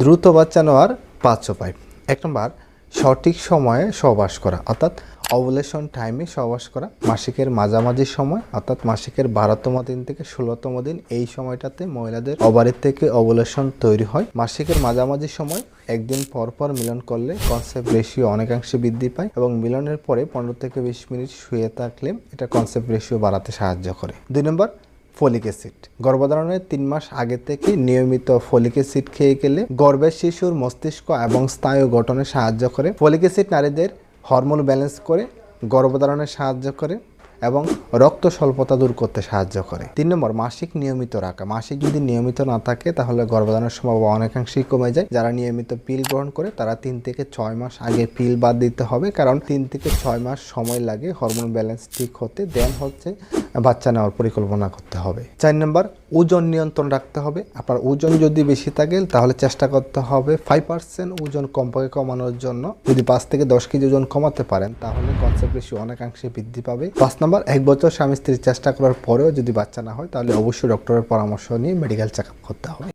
দ্রুত বাচ্চা নেওয়ার পাঁচ উপায় এক নম্বর, সঠিক সময়ে সহবাস করা, অর্থাৎ অবলেশন টাইমে সহবাস করা। মাসিকের মাঝামাঝি সময়, অর্থাৎ মাসিকের বারোতম দিন থেকে ষোলোতম দিন এই সময়টাতে মহিলাদের ওভারের থেকে অবলেশন তৈরি হয়। মাসিকের মাঝামাঝি সময়, একদিন পর পর মিলন করলে কনসেপ্ট রেশিও অনেকাংশে বৃদ্ধি পায় এবং মিলনের পরে পনেরো থেকে বিশ মিনিট শুয়ে থাকলে এটা কনসেপ্ট রেশিও বাড়াতে সাহায্য করে। দুই নম্বর ফলিক অ্যাসিড। গর্ভধারণের তিন মাস আগে থেকে নিয়মিত ফলিক অ্যাসিড খেয়ে গেলে গর্ভের শিশুর মস্তিষ্ক এবং স্নায়ু গঠনে সাহায্য করে। ফলিক অ্যাসিড নারীদের হরমোন ব্যালেন্স করে, গর্ভধারণে সাহায্য করে এবং রক্ত স্বল্পতা দূর করতে সাহায্য করে। তিন নম্বর, মাসিক নিয়মিত রাখা। মাসিক যদি নিয়মিত না থাকে, তাহলে গর্ভধারণের সম্ভাবনা অনেকাংশেই কমে যায়। যারা নিয়মিত পিল গ্রহণ করে, তারা তিন থেকে ছয় মাস আগে পিল বাদ দিতে হবে, কারণ তিন থেকে ছয় মাস সময় লাগে হরমোন ব্যালেন্স ঠিক হতে। দেন হচ্ছে বাচ্চা নেওয়ার পরিকল্পনা করতে হবে। চার নম্বর, ওজন নিয়ন্ত্রণ রাখতে হবে। আপনার ওজন যদি বেশি থাকে, তাহলে চেষ্টা করতে হবে ফাইভ পার্সেন্ট ওজন কমপক্ষে কমানোর জন্য। যদি পাঁচ থেকে দশ কেজি ওজন কমাতে পারেন, তাহলে কনসেপ্ট বেশি অনেকাংশে বৃদ্ধি পাবে। পাঁচ নম্বর এক বছর স্বামী স্ত্রীর চেষ্টা করার পরেও যদি বাচ্চা না হয়, তাহলে অবশ্যই ডক্টরের পরামর্শ নিয়ে মেডিকেল চেক করতে হবে।